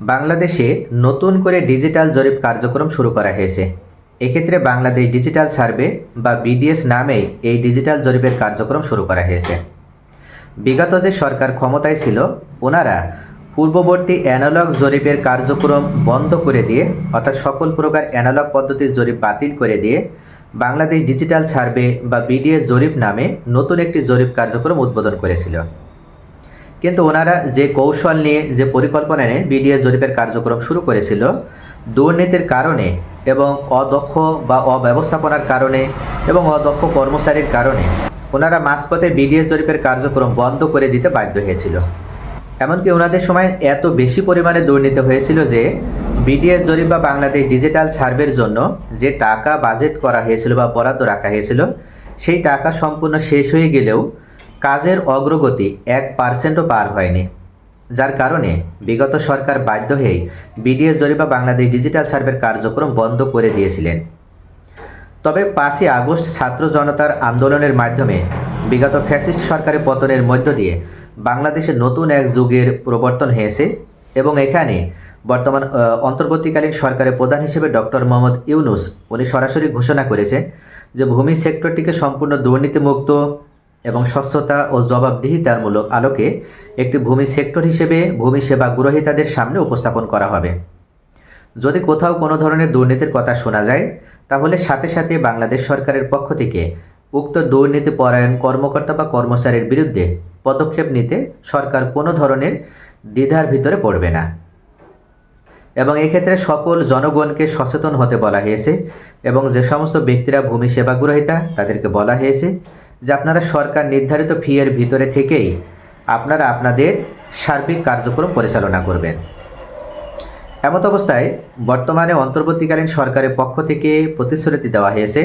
বাংলাদেশে নতুন করে ডিজিটাল জরিপ কার্যক্রম শুরু করা হয়েছে। এক্ষেত্রে বাংলাদেশ ডিজিটাল সার্ভে বা বিডিএস নামেই এই ডিজিটাল জরিপের কার্যক্রম শুরু করা হয়েছে। বিগত যে সরকার ক্ষমতায় ছিল, ওনারা পূর্ববর্তী অ্যানালগ জরিপের কার্যক্রম বন্ধ করে দিয়ে, অর্থাৎ সকল প্রকার অ্যানালগ পদ্ধতির জরিপ বাতিল করে দিয়ে, বাংলাদেশ ডিজিটাল সার্ভে বা বিডিএস জরিপ নামে নতুন একটি জরিপ কার্যক্রম উদ্বোধন করেছিল। কিন্তু ওনারা যে কৌশল নিয়ে, যে পরিকল্পনা নিয়ে বিডিএস জরিপের কার্যক্রম শুরু করেছিল, দুর্নীতির কারণে এবং অদক্ষ বা অব্যবস্থাপনার কারণে এবং অদক্ষ কর্মচারীর কারণে ওনারা মাঝপথে বিডিএস জরিপের কার্যক্রম বন্ধ করে দিতে বাধ্য হয়েছিল। এমনকি ওনাদের সময় এত বেশি পরিমাণে দুর্নীতি হয়েছিল যে বিডিএস জরিপ বা বাংলাদেশ ডিজিটাল সার্ভের জন্য যে টাকা বাজেট করা হয়েছিল বা বরাদ্দ রাখা হয়েছিল, সেই টাকা সম্পূর্ণ শেষ হয়ে গেলেও কাজের অগ্রগতি এক পার্সেন্টও পার হয়নি। যার কারণে বিগত সরকার বাধ্য হয়ে বিডিএস জরিপ বাংলাদেশ ডিজিটাল সার্ভের কার্যক্রম বন্ধ করে দিয়েছিলেন। তবে পাঁচই আগস্ট ছাত্র জনতার আন্দোলনের মাধ্যমে বিগত ফ্যাসিস্ট সরকারের পতনের মধ্য দিয়ে বাংলাদেশে নতুন এক যুগের প্রবর্তন হয়েছে এবং এখানে বর্তমান অন্তর্বর্তীকালীন সরকারের প্রধান হিসেবে ডক্টর মোহাম্মদ ইউনুস উনি সরাসরি ঘোষণা করেছেন যে ভূমি সেক্টরটিকে সম্পূর্ণ দুর্নীতিমুক্ত এবং স্বচ্ছতা ও জবাবদিহিতারমূলক আলোকে একটি ভূমি সেক্টর হিসেবে ভূমি সেবা গ্রহীতাদের সামনে উপস্থাপন করা হবে। যদি কোথাও কোনো ধরনের দুর্নীতির কথা শোনা যায়, তাহলে সাথে সাথে বাংলাদেশ সরকারের পক্ষ থেকে উক্ত দুর্নীতি পরায়ণ কর্মকর্তা বা কর্মচারীর বিরুদ্ধে পদক্ষেপ নিতে সরকার কোনো ধরনের দ্বিধার ভিতরে পড়বে না। এবং এক্ষেত্রে সকল জনগণকে সচেতন হতে বলা হয়েছে এবং যে সমস্ত ব্যক্তিরা ভূমি সেবা গ্রহীতা, তাদেরকে বলা হয়েছে যে আপনারা সরকার নির্ধারিত ফি এর ভিতরে থেকেই আপনারা আপনাদের সার্বিক কার্যক্রম পরিচালনা করবেন। এমত অবস্থায় বর্তমানে অন্তর্বর্তীকালীন সরকারের পক্ষ থেকে প্রতিশ্রুতি দেওয়া হয়েছে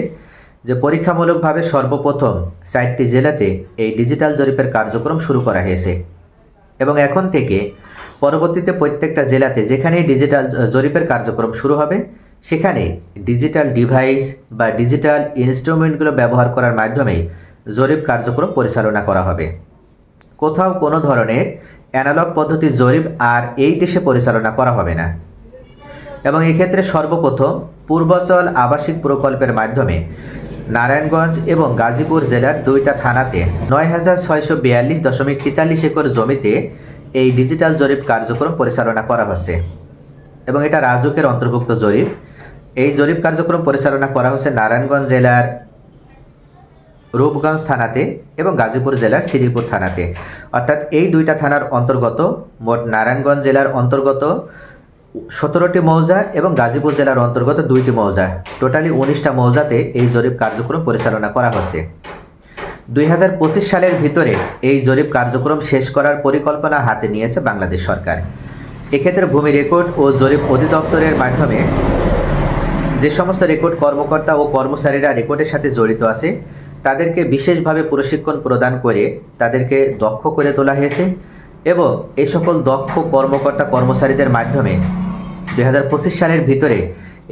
যে পরীক্ষামূলকভাবে সর্বপ্রথম চারটি জেলাতে এই ডিজিটাল জরিপের কার্যক্রম শুরু করা হয়েছে এবং এখন থেকে পরবর্তীতে প্রত্যেকটা জেলাতে যেখানেই ডিজিটাল জরিপের কার্যক্রম শুরু হবে, সেখানে ডিজিটাল ডিভাইস বা ডিজিটাল ইনস্ট্রুমেন্টগুলো ব্যবহার করার মাধ্যমে জরিপ কার্যক্রম পরিচালনা করা হবে। কোথাও কোনো ধরনের অ্যানালগ পদ্ধতির জরিপ আর এই দেশে পরিচালনা করা হবে না। এবং এক্ষেত্রে সর্বপ্রথম পূর্বাচল আবাসিক প্রকল্পের মাধ্যমে নারায়ণগঞ্জ এবং গাজীপুর জেলার দুইটা থানাতে নয় হাজার ছয়শো বিয়াল্লিশ দশমিক তেতাল্লিশ একর জমিতে এই ডিজিটাল জরিপ কার্যক্রম পরিচালনা করা হচ্ছে। এবং এটা রাজুকের অন্তর্ভুক্ত জরিপ। এই জরিপ কার্যক্রম পরিচালনা করা হচ্ছে নারায়ণগঞ্জ জেলার রূপগঞ্জ থানাতে এবং গাজীপুর জেলার শ্রীপুর থানাতে। অর্থাৎ এই দুইটা থানার অন্তর্গত মোট নারায়ণগঞ্জ জেলার অন্তর্গত সতেরোটি মৌজা এবং গাজীপুর জেলার অন্তর্গত দুইটি মৌজা। টোটালি উনিশটা মৌজাতে এই জরিপ কার্যক্রম পরিচালনা করা হচ্ছে। দুই হাজার পঁচিশ সালের ভিতরে এই জরিপ কার্যক্রম শেষ করার পরিকল্পনা হাতে নিয়েছে বাংলাদেশ সরকার। এক্ষেত্রে ভূমি রেকর্ড ও জরিপ অধিদপ্তরের মাধ্যমে যে সমস্ত রেকর্ড কর্মকর্তা ও কর্মচারীরা রেকর্ডের সাথে জড়িত আছে তাদেরকে বিশেষভাবে প্রশিক্ষণ প্রদান করে তাদেরকে দক্ষ করে তোলা হয়েছে এবং এই সকল দক্ষ কর্মকর্তা কর্মচারীদের মাধ্যমে দুই হাজার পঁচিশ সালের ভিতরে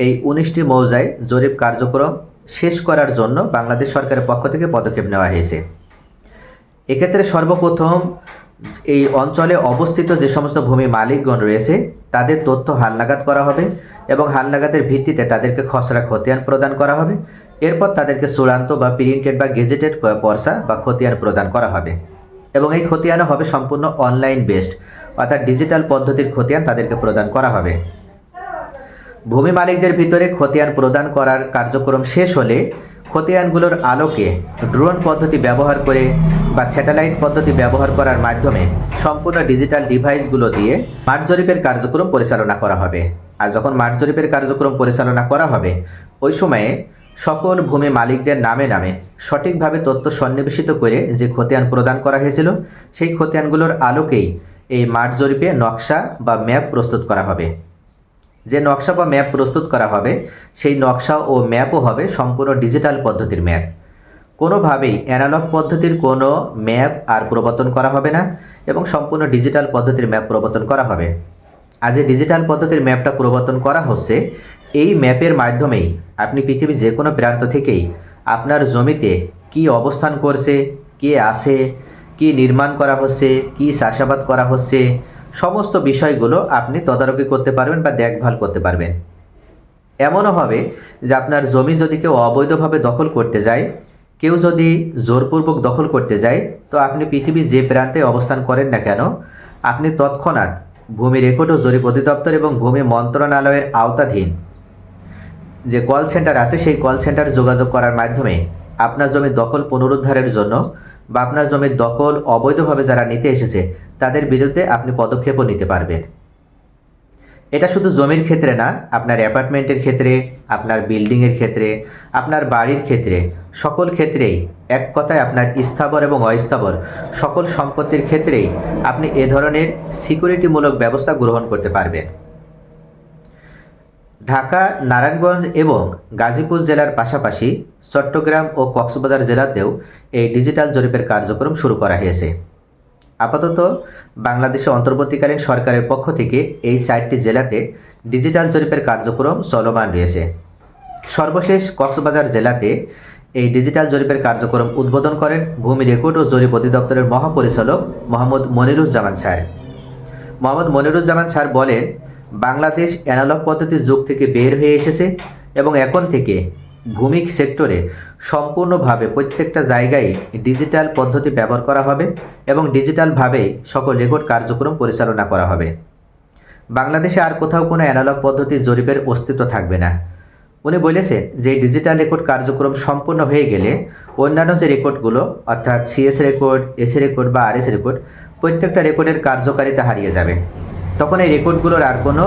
এই উনিশটি মৌজায় জরিপ কার্যক্রম শেষ করার জন্য বাংলাদেশ সরকারের পক্ষ থেকে পদক্ষেপ নেওয়া হয়েছে। এক্ষেত্রে সর্বপ্রথম এই অঞ্চলে অবস্থিত যে সমস্ত ভূমি মালিকগণ রয়েছে, তাদের তথ্য হালনাগাদ করা হবে এবং হালনাগাদের ভিত্তিতে তাদেরকে খসড়া খতিয়ান প্রদান করা হবে। এরপর তাদেরকে চূড়ান্ত বা প্রিন্টেড বা গেজেটেড পর্সা বা খতিয়ান প্রদান করা হবে। এবং এই খতিয়ানও হবে সম্পূর্ণ অনলাইন বেসড, অর্থাৎ ডিজিটাল পদ্ধতির খতিয়ান তাদেরকে প্রদান করা হবে। ভূমি মালিকদের ভিতরে খতিয়ান প্রদান করার কার্যক্রম শেষ হলে খতিয়ানগুলোর আলোকে ড্রোন পদ্ধতি ব্যবহার করে বা স্যাটেলাইট পদ্ধতি ব্যবহার করার মাধ্যমে সম্পূর্ণ ডিজিটাল ডিভাইসগুলো দিয়ে মাঠ জরিপের কার্যক্রম পরিচালনা করা হবে। আর যখন মাঠ জরিপের কার্যক্রম পরিচালনা করা হবে, ওই সময়ে সকল ভূমি মালিকদের নামে নামে সঠিকভাবে তথ্য সন্নিবেশিত করে যে খতিয়ান প্রদান করা হয়েছিল, সেই খতিয়ানগুলোর আলোকেই এই মাঠ জরিপে নকশা বা ম্যাপ প্রস্তুত করা হবে। যে নকশা বা ম্যাপ প্রস্তুত করা হবে, সেই নকশা ও ম্যাপও হবে সম্পূর্ণ ডিজিটাল পদ্ধতির ম্যাপ। কোনোভাবেই অ্যানালগ পদ্ধতির কোনো ম্যাপ আর প্রবর্তন করা হবে না এবং সম্পূর্ণ ডিজিটাল পদ্ধতির ম্যাপ প্রবর্তন করা হবে। আজ এই ডিজিটাল পদ্ধতির ম্যাপটা প্রবর্তন করা হচ্ছে এই ম্যাপের মাধ্যমেই আপনি পৃথিবীর যে কোনো প্রান্ত থেকেই আপনার জমিতে কি অবস্থান করছে, কে আসে কি নির্মাণ করা হচ্ছে, কি চাষাবাদ করা হচ্ছে, সমস্ত বিষয়গুলো আপনি তদারকি করতে পারবেন বা দেখভাল করতে পারবেন। এমনও হবে যে আপনার জমি যদি কেউ অবৈধভাবে দখল করতে যায়, কেউ যদি জোরপূর্বক দখল করতে যায়, তো আপনি পৃথিবীর যে প্রান্তে অবস্থান করেন না কেন, আপনি তৎক্ষণাৎ ভূমি রেকর্ড ও জরিপ অধিদপ্তর এবং ভূমি মন্ত্রণালয়ের আওতাধীন যে কল সেন্টার আছে, সেই কল সেন্টার যোগাযোগ করার মাধ্যমে আপনার জমির দখল পুনরুদ্ধারের জন্য বা আপনার জমির দখল অবৈধভাবে যারা নিতে এসেছে, তাদের বিরুদ্ধে আপনি পদক্ষেপও নিতে পারবেন। এটা শুধু জমির ক্ষেত্রে না, আপনার অ্যাপার্টমেন্টের ক্ষেত্রে, আপনার বিল্ডিংয়ের ক্ষেত্রে, আপনার বাড়ির ক্ষেত্রে, সকল ক্ষেত্রেই, এক কথায় আপনার স্থাবর এবং অস্থাবর, সকল সম্পত্তির ক্ষেত্রেই আপনি এ ধরনের সিকিউরিটিমূলক ব্যবস্থা গ্রহণ করতে পারবেন। ঢাকা, নারায়ণগঞ্জ এবং গাজীপুর জেলার পাশাপাশি চট্টগ্রাম ও কক্সবাজার জেলাতেও এই ডিজিটাল জরিপের কার্যক্রম শুরু করা হয়েছে। আপাতত বাংলাদেশে অন্তর্বর্তীকালীন সরকারের পক্ষ থেকে এই সাইটটি জেলাতে ডিজিটাল জরিপের কার্যক্রম চলমান রয়েছে। সর্বশেষ কক্সবাজার জেলাতে এই ডিজিটাল জরিপের কার্যক্রম উদ্বোধন করেন ভূমি রেকর্ড ও জরিপ অধিদপ্তরের মহাপরিচালক মোহাম্মদ মনিরুজ্জামান স্যার। মোহাম্মদ মনিরুজ্জামান স্যার বলেন বাংলাদেশ অ্যানালগ পদ্ধতির যুগ থেকে বের হয়ে এসেছে এবং এখন থেকে ভূমিক সেক্টরে সম্পূর্ণভাবে প্রত্যেকটা জায়গায় ডিজিটাল পদ্ধতি ব্যবহার করা হবে এবং ডিজিটালভাবেই সকল রেকর্ড কার্যক্রম পরিচালনা করা হবে। বাংলাদেশে আর কোথাও কোনো অ্যানালগ পদ্ধতির জরিপের অস্তিত্ব থাকবে না। উনি বলেছেন যে ডিজিটাল রেকর্ড কার্যক্রম সম্পূর্ণ হয়ে গেলে অন্যান্য যে রেকর্ডগুলো, অর্থাৎ সিএস রেকর্ড এসি রেকর্ড বা আরএস রেকর্ড প্রত্যেকটা রেকর্ডের কার্যকারিতা হারিয়ে যাবে। তখন এই রেকর্ডগুলোর আর কোনো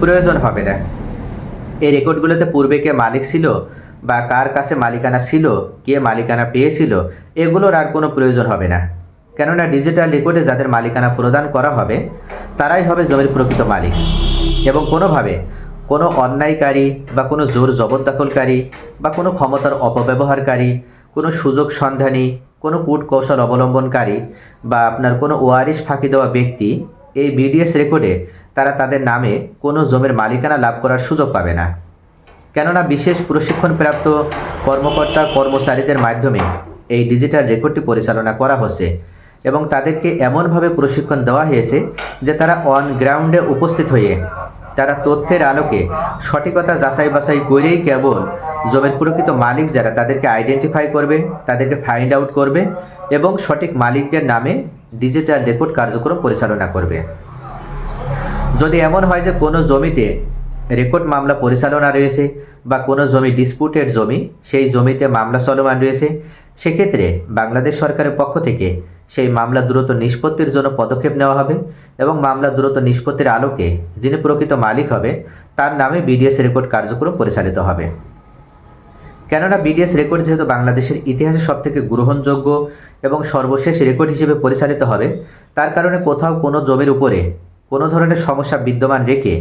প্রয়োজন হবে না। এই রেকর্ডগুলোতে পূর্বে কে মালিক ছিল বা কার কাছে মালিকানা ছিল, কে মালিকানা পেয়েছিল, এগুলোর আর কোনো প্রয়োজন হবে না। কেননা ডিজিটাল রেকর্ডে যাদের মালিকানা প্রদান করা হবে, তারাই হবে জমির প্রকৃত মালিক। এবং কোনোভাবে কোনো অন্যায়কারী বা কোনো জোর জবরদখলকারী বা কোনো ক্ষমতার অপব্যবহারকারী, কোনো সুযোগ সন্ধানী, কোনো কূট কৌশল অবলম্বনকারী বা আপনার কোনো ওয়ারিশ ফাঁকি দেওয়া ব্যক্তি এই বিডিএস রেকর্ডে তারা তাদের নামে কোনো জমির মালিকানা লাভ করার সুযোগ পাবে না। কেননা বিশেষ প্রশিক্ষণপ্রাপ্ত কর্মকর্তা, কর্মচারীদের মাধ্যমে এই ডিজিটাল রেকর্ডটি পরিচালনা করা হচ্ছে এবং তাদেরকে এমনভাবে প্রশিক্ষণ দেওয়া হয়েছে যে তারা অন গ্রাউন্ডে উপস্থিত হয়ে তারা তথ্যের আলোকে সঠিকতা যাচাই বাছাই করেই কেবল জমির প্রকৃত মালিক যারা তাদেরকে আইডেন্টিফাই করবে, তাদেরকে ফাইন্ড আউট করবে এবং সঠিক মালিকদের নামে ডিজিটাল রেকর্ড কার্যক্রম পরিচালনা করবে। যদি এমন হয় যে কোনো জমিতে রেকর্ড মামলা পরিচালনা রয়েছে বা কোনো জমি ডিসপুটেড জমি, সেই জমিতে মামলা চলমান রয়েছে, সেক্ষেত্রে বাংলাদেশ সরকারের পক্ষ থেকে সেই মামলা দ্রুত নিষ্পত্তির জন্য পদক্ষেপ নেওয়া হবে এবং মামলা দ্রুত নিষ্পত্তির আলোকে যিনি প্রকৃত মালিক হবে, তার নামে বিডিএস রেকর্ড কার্যক্রম পরিচালিত হবে। কেননা বিডিএস রেকর্ড যেহেতু বাংলাদেশের ইতিহাসে সবথেকে গ্রহণযোগ্য এবং সর্বশেষ রেকর্ড হিসেবে পরিচালিত হবে। তার কারণে কোথাও কোনো জমির উপরে কোনো ধরনের সমস্যা বিদ্যমান রেখে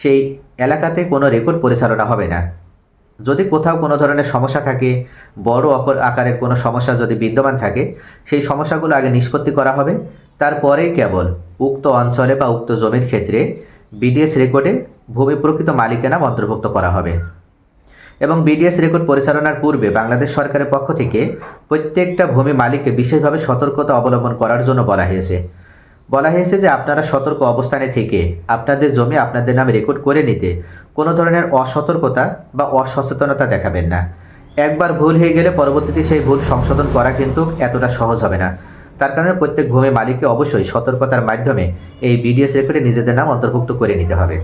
সেই এলাকাতে কোনো রেকর্ড পরিচালনা হবে না। যদি কোথাও কোনো ধরনের সমস্যা থাকে, বড় আকারের কোনো সমস্যা যদি বিদ্যমান থাকে, সেই সমস্যাগুলো আগে নিষ্পত্তি করা হবে। তারপরেই কেবল উক্ত অঞ্চলে বা উক্ত জমির ক্ষেত্রে বিডিএস রেকর্ডে ভূমি প্রকৃত মালিকানা অন্তর্ভুক্ত করা হবে। এবং বিডিএস রেকর্ড পরিচালনার পূর্বে বাংলাদেশ সরকারের পক্ষ থেকে প্রত্যেকটা ভূমি মালিককে বিশেষভাবে সতর্কতা অবলম্বন করার জন্য বলা হয়েছে। বলা হয়েছে যে আপনারা সতর্ক অবস্থানে থেকে আপনাদের জমি আপনাদের নামে রেকর্ড করে নিতে কোনো ধরনের অসতর্কতা বা অসচেতনতা দেখাবেন না। একবার ভুল হয়ে গেলে পরবর্তীতে সেই ভুল সংশোধন করা কিন্তু এতটা সহজ হবে না। তার কারণে প্রত্যেক ভূমি মালিককে অবশ্যই সতর্কতার মাধ্যমে এই বিডিএস রেকর্ডে নিজেদের নাম অন্তর্ভুক্ত করে নিতে হবে।